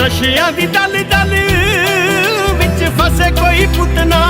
ਨਸ਼ਿਆਂ ਦੀ ਦਲ ਦਲ ਵਿੱਚ ਫਸੇ ਕੋਈ ਪੁੱਤਨਾ